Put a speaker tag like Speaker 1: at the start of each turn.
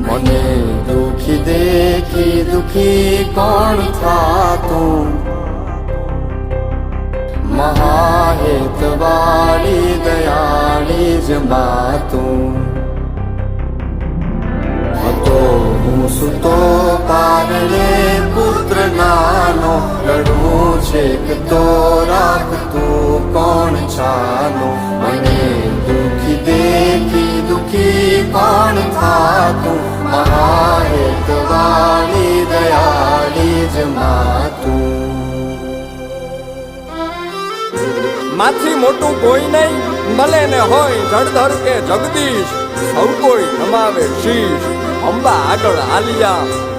Speaker 1: મને દુખી દેખી દુખી કોણ થાતું? મહાહેતવાળી દયાળી જ માતું.
Speaker 2: માથી મોટું કોઈ નહીં મળે ને હોય જળધર કે જગદીશ, સૌ કોઈ નમાવે શીશ. અંબા આગળ આલિયા